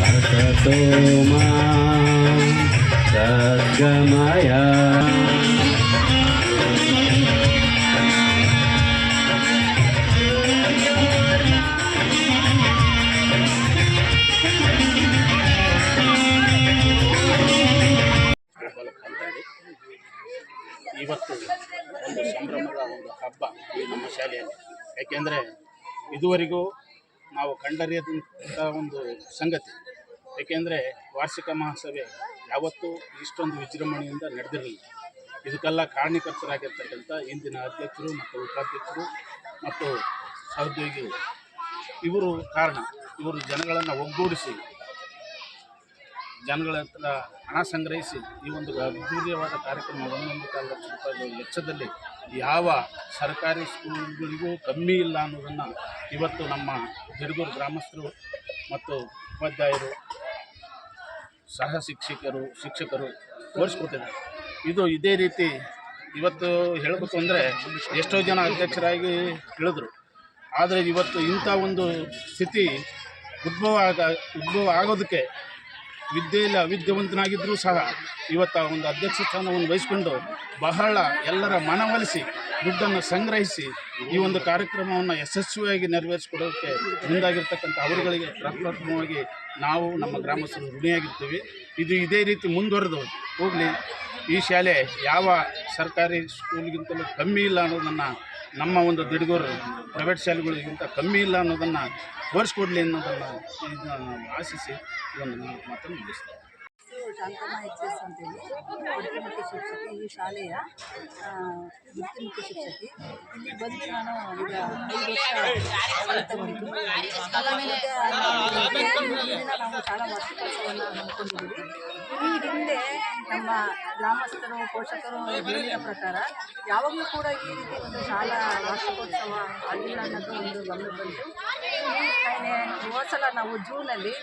Sakatoma Sagamaya ಇವತ್ತು ಒಂದು ಸಂಭ್ರಮದ ಒಂದು ಹಬ್ಬ ಈ ನಮ್ಮ ಶಾಲೆಯಲ್ಲಿ ಯಾಕೆಂದರೆ ಇದುವರೆಗೂ ನಾವು ಕಂಡರಿಯದಂಥ ಒಂದು ಸಂಗತಿ. ಏಕೆಂದರೆ ವಾರ್ಷಿಕ ಮಹಾಸಭೆ ಯಾವತ್ತೂ ಇಷ್ಟೊಂದು ವಿಜೃಂಭಣೆಯಿಂದ ನಡೆದಿರಲಿಲ್ಲ. ಇದಕ್ಕೆಲ್ಲ ಕಾರಣೀಕರ್ತರಾಗಿರ್ತಕ್ಕಂಥ ಇಂದಿನ ಅಧ್ಯಕ್ಷರು ಮತ್ತು ಉಪಾಧ್ಯಕ್ಷರು ಮತ್ತು ಸಹೋದ್ಯೋಗಿಗಳು. ಇವರು ಕಾರಣ. ಇವರು ಜನಗಳನ್ನು ಒಗ್ಗೂಡಿಸಿ ಜನಗಳ ಹತ್ರ ಹಣ ಸಂಗ್ರಹಿಸಿ ಈ ಒಂದು ಅದ್ಭುತವಾದ ಕಾರ್ಯಕ್ರಮ ಒಂದೊಂದು ಕಾಲ ಲಕ್ಷ ರೂಪಾಯಿ ವೆಚ್ಚದಲ್ಲಿ ಯಾವ ಸರ್ಕಾರಿ ಸ್ಕೂಲ್ಗಳಿಗೂ ಕಮ್ಮಿ ಇಲ್ಲ ಅನ್ನೋದನ್ನು ಇವತ್ತು ನಮ್ಮ ಹಿರಿಗೂರು ಗ್ರಾಮಸ್ಥರು ಮತ್ತು ಉಪಾಧ್ಯಾಯರು, ಸಹ ಶಿಕ್ಷಕರು ಶಿಕ್ಷಕರು ತೋರಿಸ್ಕೊಟ್ಟಿದ್ದಾರೆ. ಇದು ಇದೇ ರೀತಿ ಇವತ್ತು ಹೇಳಬೇಕು ಅಂದರೆ ಎಷ್ಟೋ ಜನ ಅಧ್ಯಕ್ಷರಾಗಿ ಹೇಳಿದ್ರು ಆದರೆ ಇವತ್ತು ಇಂಥ ಒಂದು ಸ್ಥಿತಿ ಉದ್ಭವ ಆಗ, ಉದ್ಭವ ಆಗೋದಕ್ಕೆ ವಿದ್ಯೆಯಲ್ಲಿ ವಿದ್ಯಾವಂತನಾಗಿದ್ದರೂ ಸಹ ಇವತ್ತು ಒಂದು ಅಧ್ಯಕ್ಷ ಸ್ಥಾನವನ್ನು ವಹಿಸಿಕೊಂಡು ಬಹಳ ಎಲ್ಲರ ಮನವೊಲಿಸಿ ದುಡ್ಡನ್ನು ಸಂಗ್ರಹಿಸಿ ಈ ಒಂದು ಕಾರ್ಯಕ್ರಮವನ್ನು ಯಶಸ್ವಿಯಾಗಿ ನೆರವೇರಿಸಿಕೊಡೋಕ್ಕೆ ಮುಂದಾಗಿರ್ತಕ್ಕಂಥ ಅವರುಗಳಿಗೆ ಪ್ರಪ್ರಥಮವಾಗಿ ನಾವು ನಮ್ಮ ಗ್ರಾಮಸ್ಥರು ಋಣಿಯಾಗಿರ್ತೀವಿ. ಇದು ಇದೇ ರೀತಿ ಮುಂದುವರೆದು ಹೋಗಲಿ. ಈ ಶಾಲೆ ಯಾವ ಸರ್ಕಾರಿ ಸ್ಕೂಲ್ಗಿಂತಲೂ ಕಮ್ಮಿ ಇಲ್ಲ ಅನ್ನೋದನ್ನು ನಮ್ಮ ಒಂದು ದಿಡಗೂರು ಪ್ರೈವೇಟ್ ಶಾಲೆಗಳಿಗಿಂತ ಕಮ್ಮಿ ಇಲ್ಲ ಅನ್ನೋದನ್ನು ತೋರಿಸ್ಕೊಡ್ಲಿ ಅನ್ನೋದನ್ನು ಆಶಿಸಿ ಇದನ್ನು ಮಾತನ್ನು ಮುಗಿಸ್ತೇನೆ ಶಾಂತಮ್ಮ ಎಚ್ ಎಸ್ ಅಂತೇಳಿ ಮತ್ತು ಶಿಕ್ಷಕಿ ಈ ಶಾಲೆಯ ವೃತ್ತಿಮುಖ ಶಿಕ್ಷಕಿ. ಇಲ್ಲಿ ಬಂದು ನಾನು ಈಗ ಐದು ವರ್ಷ ನಾವು ಶಾಲಾ ವಾರ್ಷಿಕೋತ್ಸವವನ್ನು ಹಮ್ಮಿಕೊಂಡಿದ್ದೀವಿ. ಈ ಹಿಂದೆ ನಮ್ಮ ಗ್ರಾಮಸ್ಥರು, ಪೋಷಕರು ಹೇಳಿದ ಪ್ರಕಾರ ಯಾವಾಗಲೂ ಕೂಡ ಈ ರೀತಿ ಒಂದು ಶಾಲಾ ವಾರ್ಷಿಕೋತ್ಸವ ಆಗಿಲ್ಲ ಅನ್ನೋದು ಒಂದು ಗಮನ ಬಂತು. ಈ ಹೋದ ಸಲ ನಾವು ಜೂನಲ್ಲಿ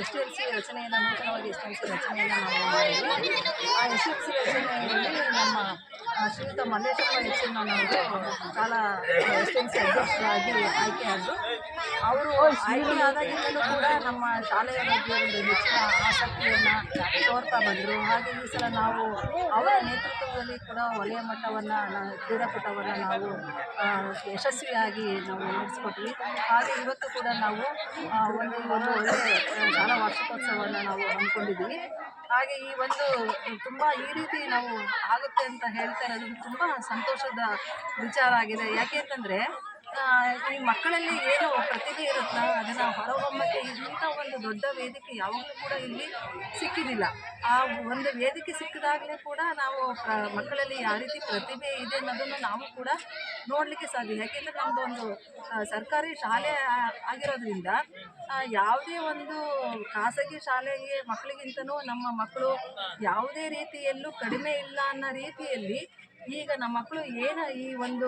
ಎಸ್ ಟಿ ಎಲ್ ಸಿ ರಚನೆಯನ್ನು ನೂತನವಾಗಿ ಎಸ್ ಟಿ ಎಲ್ ಸಿ ರಚನೆಯನ್ನು ನಾವು ಮಾಡಿದ್ವಿ ಆ ಎಸ್ ಎಲ್ ಸಿ ರಚನೆಯಲ್ಲಿ ನಮ್ಮ ಆ, ಶ್ರೀಯುತ ಮಲ್ಲೇಶ್ವರ ಹೆಚ್ಚಿನ ನಮಗೆ ಶಾಲಾ ಎಸ್ ಟಿ ಎಲ್ ಸಿ ಅಧ್ಯಕ್ಷರಾಗಿ ಆಯ್ಕೆಯಾದರು ಅವರು ಆಯ್ಕೆ ಆದಾಗಿಂದಲೂ ಕೂಡ ನಮ್ಮ ಶಾಲೆಯ ಬಗ್ಗೆ ಒಂದು ಹೆಚ್ಚಿನ ಆಸಕ್ತಿಯನ್ನು ತೋರ್ತಾ ಬಂದರು. ಹಾಗೆ ಈ ಸಲ ನಾವು ಅವರ ನೇತೃತ್ವದಲ್ಲಿ ಕೂಡ ವಲಯ ಮಟ್ಟವನ್ನು ಕ್ರೀಡಾಕೂಟವನ್ನು ನಾವು ಯಶಸ್ವಿಯಾಗಿ ನಾವು ನಡೆಸ್ಕೊಟ್ವಿ. ಹಾಗೆ ಇವತ್ತು ಕೂಡ ನಾವು ಒಂದು ಒಂದು ಒಳ್ಳೆಯ ಶಾಲಾ ವಾರ್ಷಿಕೋತ್ಸವವನ್ನು ನಾವು ಹಮ್ಮಿಕೊಂಡಿದ್ದೀವಿ. ಹಾಗೆ ಈ ಒಂದು, ತುಂಬ ಈ ರೀತಿ ನಾವು ಆಗುತ್ತೆ ಅಂತ ಹೇಳ್ತಾ ಇರೋದು ತುಂಬ ಸಂತೋಷದ ವಿಚಾರ ಆಗಿದೆ. ಯಾಕೆ ಅಂತಂದರೆ ಈ ಮಕ್ಕಳಲ್ಲಿ ಏನು ಪ್ರತಿಭೆ ಇರುತ್ತೋ, ಅದನ್ನು ಹೊರಹೊಮ್ಮಕ್ಕೆ ಇಂಥ ಒಂದು ದೊಡ್ಡ ವೇದಿಕೆ ಯಾವಾಗಲೂ ಕೂಡ ಇಲ್ಲಿ ಸಿಕ್ಕಿದಿಲ್ಲ. ಆ ಒಂದು ವೇದಿಕೆ ಸಿಕ್ಕಿದಾಗಲೇ ಕೂಡ ನಾವು ಮಕ್ಕಳಲ್ಲಿ ಯಾವ ರೀತಿ ಪ್ರತಿಭೆ ಇದೆ ಅನ್ನೋದನ್ನು ನಾವು ಕೂಡ ನೋಡಲಿಕ್ಕೆ ಸಾಧ್ಯ ಯಾಕೆಂದರೆ ನಮ್ಮದು ಒಂದು ಸರ್ಕಾರಿ ಶಾಲೆ ಆಗಿರೋದ್ರಿಂದ ಯಾವುದೇ ಒಂದು ಖಾಸಗಿ ಶಾಲೆಗೆ ಮಕ್ಕಳಿಗಿಂತನೂ ನಮ್ಮ ಮಕ್ಕಳು ಯಾವುದೇ ರೀತಿಯಲ್ಲೂ ಕಡಿಮೆ ಇಲ್ಲ ಅನ್ನೋ ರೀತಿಯಲ್ಲಿ ಈಗ ನಮ್ಮ ಮಕ್ಕಳು ಏನು ಈ ಒಂದು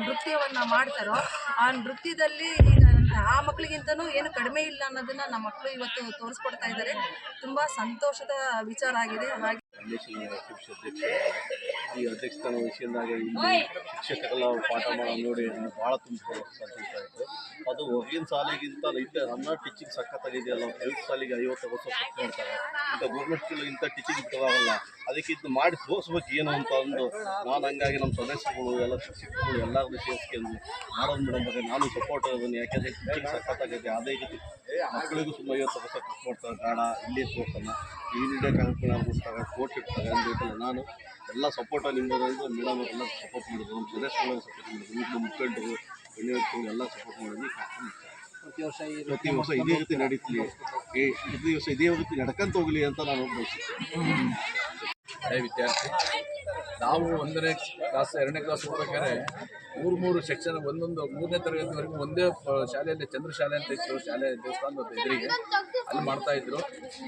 ನೃತ್ಯವನ್ನು ಮಾಡ್ತಾರೋ, ಆ ನೃತ್ಯದಲ್ಲಿ ಈಗ ಆ ಮಕ್ಕಳಿಗಿಂತನೂ ಏನು ಕಡಿಮೆ ಇಲ್ಲ ಅನ್ನೋದನ್ನ ನಮ್ಮ ಮಕ್ಕಳು ಇವತ್ತು ತೋರಿಸ್ಕೊಡ್ತಾ ಇದ್ದಾರೆ. ತುಂಬಾ ಸಂತೋಷದ ವಿಚಾರ ಆಗಿದೆ. ಹಾಗೆ ಈ ಅಧ್ಯಕ್ಷತನ ವಹಿಸಿದಾಗ ಇಲ್ಲಿ ಶಿಕ್ಷಕರೆಲ್ಲ ಪಾಠ ಮಾಡೋದು ನೋಡಿ ನನಗೆ ಭಾಳ ತುಂಬ ಸಂತೋಷ ಆಯಿತು ಅದು ಹೊರಗಿನ ಸಾಲಿಗಿಂತ ಇದ್ದ ನನ್ನ ಟೀಚಿಂಗ್ ಸಖತ್ತಾಗಿದೆಯಲ್ಲ ಪ್ರೈವೇಟ್ ಶಾಲೆಗೆ ಐವತ್ತು ವರ್ಷ ಖರ್ಚು ಇಂಥ ಗೌರ್ಮೆಂಟ್ ಸ್ಕೂಲ್ ಇಂಥ ಟೀಚಿಂಗ್ ಇರ್ತದಾಗಲ್ಲ ಅದಕ್ಕೆ ಇದು ಮಾಡಿ ತೋರಿಸ್ಬೇಕು ಏನು ಅಂತ ಅಂದು ನಾನು ಹಂಗಾಗಿ ನಮ್ಮ ಸದಸ್ಯರುಗಳು, ಎಲ್ಲ ಶಿಕ್ಷಕರು ಎಲ್ಲರನ್ನೂ ಸೇರಿಸ್ಕೊಂಡು ಮಾಡೋದು ಮೇಡಮ್ ಬಗ್ಗೆ ನಾನು ಸಪೋರ್ಟ್ ಅದನ್ನು ಯಾಕೆಂದರೆ ಟೀಚಿಂಗ್ ಸಖತ್ತಾಗಿದೆ, ಅದೇ ರೀತಿ ಮಕ್ಕಳಿಗೂ ಸುಮ್ಮನೆ ಐವತ್ತು ವರ್ಷ ಖರ್ಚು ಮಾಡ್ತಾರೆ ಇಲ್ಲಿ ಇಲ್ಲೇ ಈ ವಿಡಿಯೋ ಕಾರ್ಯಕ್ರಮ ಆಗಿರ್ತಾರೆ ಅಂದ್ಬಿಟ್ಟಲ್ಲ ನಾನು ಎಲ್ಲ ಸಪೋರ್ಟ್ ನಿಮ್ಮದು ಮೇಡಮ್ ಎಲ್ಲ ಸಪೋರ್ಟ್ ಮಾಡಿದ್ರು. ನಮ್ಮ ಸದಸ್ಯಗಳು ಸಪೋರ್ಟ್ ಮಾಡಿದ್ರು. ನಿಮ್ಮ ಮುಖಂಡರು ಎಲ್ಲ ಸಪೋರ್ಟ್ ಮಾಡಿದ್ವಿ ಪ್ರತಿ ವರ್ಷ ಪ್ರತಿ ವರ್ಷ ಇದೇ ರೀತಿ ನಡೆಯುತ್ತೆ ಈ ಪ್ರತಿ ವರ್ಷ ಇದೇ ರೀತಿ ನಡ್ಕಂತ ಹೋಗಲಿ ಅಂತ ನಾನು ಬಯಸ್ತೀನಿ ವಿದ್ಯಾರ್ಥಿ ನಾವು ಒಂದನೇ ಕ್ಲಾಸ್ ಎರಡನೇ ಕ್ಲಾಸ್ ಹೋಗ್ಬೇಕಾದ್ರೆ ಮೂರು ಮೂರು ಸೆಕ್ಷನ್ ಒಂದೊಂದು ಮೂರನೇ ತರಗತಿವರೆಗೂ ಒಂದೇ ಶಾಲೆಯಲ್ಲಿ ಚಂದ್ರ ಶಾಲೆ ಅಂತ ಇತ್ತು ಶಾಲೆ ದೇವಸ್ಥಾನದ ಎದುರಿಗೆ. ಅಲ್ಲಿ ಮಾಡ್ತಾ ಇದ್ರು.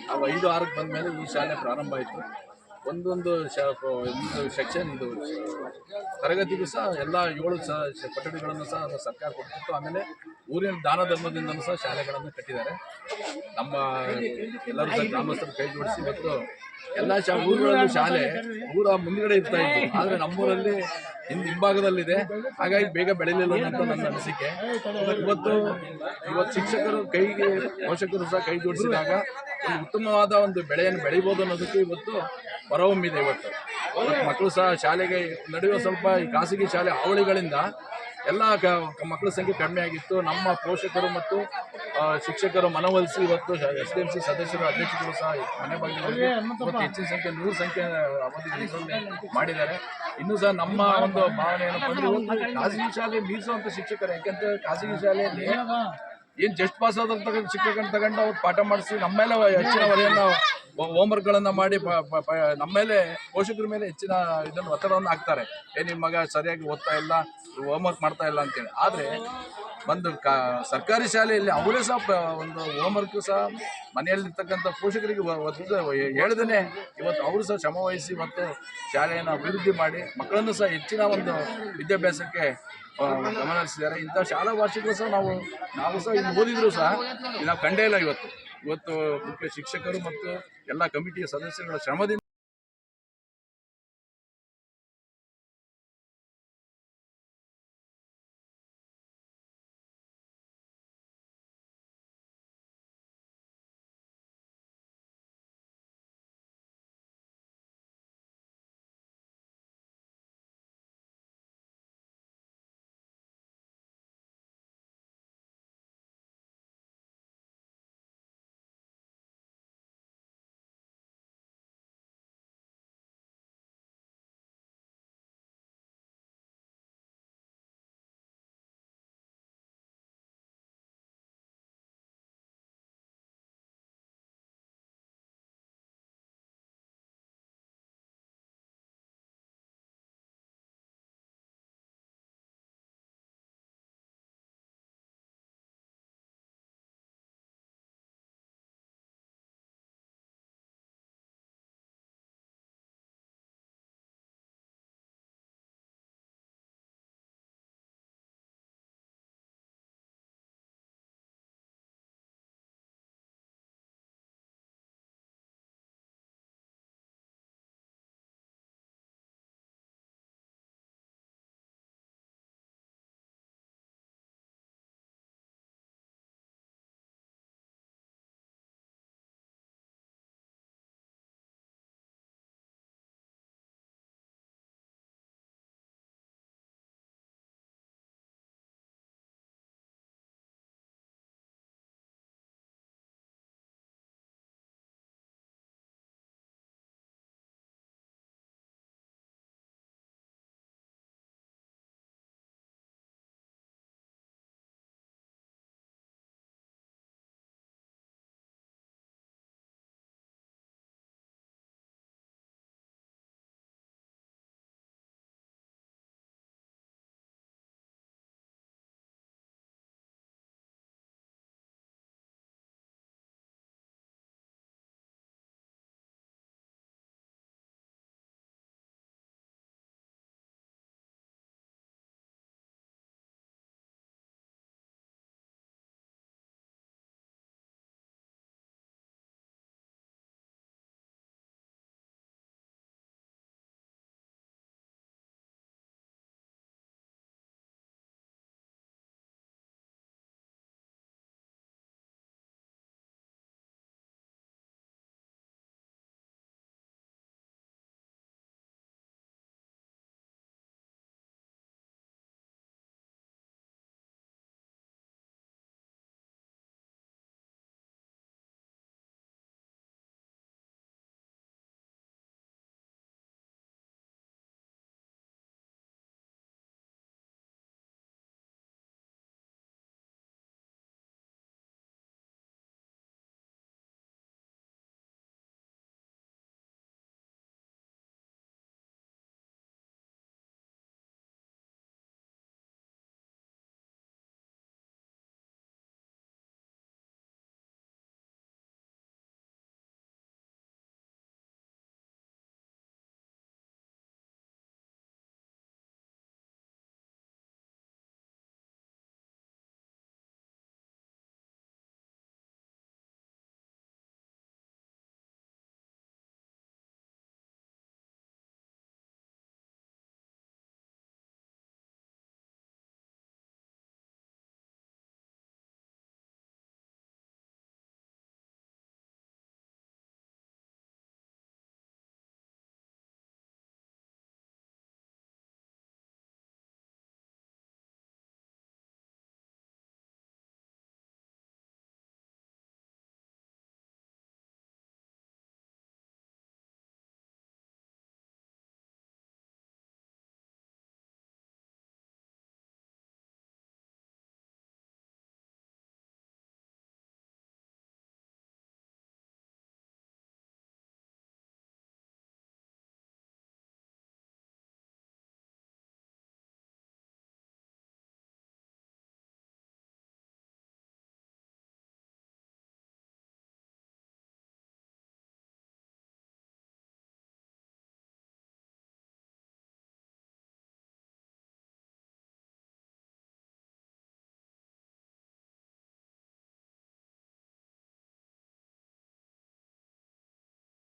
ನಾವು ಐದು ಆರಕ್ಕೆ ಬಂದ ಮೇಲೆ ಈ ಶಾಲೆ ಪ್ರಾರಂಭ ಆಯಿತು. ಒಂದೊಂದು ಸೆಕ್ಷನ್ ಇದು ತರಗತಿಗೂ ಸಹ ಎಲ್ಲ ಏಳು ಸಹ ಕೊಠಡಿಗಳನ್ನು ಸಹ ಸರ್ಕಾರ ಕೊಟ್ಟಿತ್ತು. ಆಮೇಲೆ ಊರಿನ ದಾನ ಧರ್ಮದಿಂದಲೂ ಸಹ ಶಾಲೆಗಳನ್ನು ಕಟ್ಟಿದ್ದಾರೆ. ನಮ್ಮ ಎಲ್ಲರೂ ಸಹ ಗ್ರಾಮಸ್ಥರು ಕೈ ಜೋಡಿಸಿ ಇವತ್ತು ಎಲ್ಲ ಶಾ ಊರುಗಳಲ್ಲೂ ಶಾಲೆ ಊರ ಮುಂದ್ಗಡೆ ಇರ್ತಾ ಇತ್ತು. ಆದರೆ ನಮ್ಮೂರಲ್ಲಿ ಹಿಂದ್ ಹಿಂಭಾಗದಲ್ಲಿದೆ. ಹಾಗಾಗಿ ಬೇಗ ಬೆಳಿಲಿಲ್ಲ ಅಂತ ನನ್ನ ಅನಿಸಿಕೆ. ಇವತ್ತು ಇವತ್ತು ಶಿಕ್ಷಕರು ಕೈಗೆ ಪೋಷಕರು ಸಹ ಕೈ ಜೋಡಿಸಿದಾಗ ಉತ್ತಮವಾದ ಒಂದು ಬೆಳೆಯನ್ನು ಬೆಳಿಬೋದು ಅನ್ನೋದಕ್ಕೆ ಇವತ್ತು ಹೊರಹೊಮ್ಮಿದೆ ಇವತ್ತು. ಮಕ್ಕಳು ಸಹ ಶಾಲೆಗೆ ನಡೆಯುವ ಸ್ವಲ್ಪ ಈ ಖಾಸಗಿ ಶಾಲೆ ಹಾವಳಿಗಳಿಂದ ಎಲ್ಲ ಮಕ್ಕಳ ಸಂಖ್ಯೆ ಕಡಿಮೆ ಆಗಿತ್ತು. ನಮ್ಮ ಪೋಷಕರು ಮತ್ತು ಶಿಕ್ಷಕರು ಮನವೊಲಿಸಿ ಇವತ್ತು ಎಸ್ ಡಿ ಎಂ ಸಿ ಸದಸ್ಯರು, ಅಧ್ಯಕ್ಷರು ಸಹ ಮನೆ ಬಾಗಿಲು ಹೋಗಿ ಇವತ್ತು ಹೆಚ್ಚಿನ ಸಂಖ್ಯೆ ನೂರು ಸಂಖ್ಯೆ ಅವಧಿ ಮಾಡಿದ್ದಾರೆ. ಇನ್ನೂ ಸಹ ನಮ್ಮ ಒಂದು ಭಾವನೆಯನ್ನು ಖಾಸಗಿ ಶಾಲೆ ಮೀರಿಸುವಂಥ ಶಿಕ್ಷಕರು, ಯಾಕೆಂದರೆ ಖಾಸಗಿ ಶಾಲೆಯಲ್ಲಿ ಏನ್ ಜಸ್ಟ್ ಪಾಸ್ ಆದ ತಗೊಂಡು ಶಿಕ್ಷಕರನ್ನ ತಗೊಂಡು ಅವ್ರು ಪಾಠ ಮಾಡಿಸಿ ನಮ್ಮ ಮೇಲೆ ಹೆಚ್ಚಿನ ಹೊರೆಯನ್ನ ಹೋಮ್ವರ್ಕ್ಗಳನ್ನ ಮಾಡಿ, ಪ- ಪ- ಪ- ನಮ್ಮ ಮೇಲೆ ಪೋಷಕರ ಮೇಲೆ ಹೆಚ್ಚಿನ ಇದನ್ನು ಒತ್ತಡವನ್ನು ಹಾಕ್ತಾರೆ. ಏ ನಿಮ್ಮ ಮಗ ಸರಿಯಾಗಿ ಓದ್ತಾ ಇಲ್ಲ ಹೋಮ್ವರ್ಕ್ ಮಾಡ್ತಾ ಇಲ್ಲ ಅಂತೇಳಿ. ಆದರೆ ಒಂದು ಕಾ, ಸರ್ಕಾರಿ ಶಾಲೆಯಲ್ಲಿ ಅವರೇ ಸಹ ಒಂದು ಒಂದು ಹೋಮ್ವರ್ಕ್ ಸಹ ಮನೆಯಲ್ಲಿರ್ತಕ್ಕಂಥ ಪೋಷಕರಿಗೆ ಒತ್ತು ಹೇಳ್ದೇ ಇವತ್ತು ಅವರು ಸಹ ಶ್ರಮ ವಹಿಸಿ ಮತ್ತು ಶಾಲೆಯನ್ನು ಅಭಿವೃದ್ಧಿ ಮಾಡಿ ಮಕ್ಕಳನ್ನು ಸಹ ಹೆಚ್ಚಿನ ಒಂದು ವಿದ್ಯಾಭ್ಯಾಸಕ್ಕೆ ಗಮನ ಹರಿಸಿದ್ದಾರೆ. ಇಂಥ ಶಾಲಾ ವಾರ್ಷಿಕರು ಸಹ ನಾವು ನಾವು ಸಹ ಇಲ್ಲಿ ಓದಿದ್ರು ಸಹ ನಾವು ಕಂಡೇ ಇಲ್ಲ ಇವತ್ತು. ಇವತ್ತು ಮುಖ್ಯ ಶಿಕ್ಷಕರು ಮತ್ತು ಎಲ್ಲ ಕಮಿಟಿಯ ಸದಸ್ಯರುಗಳ ಶ್ರಮದಿಂದ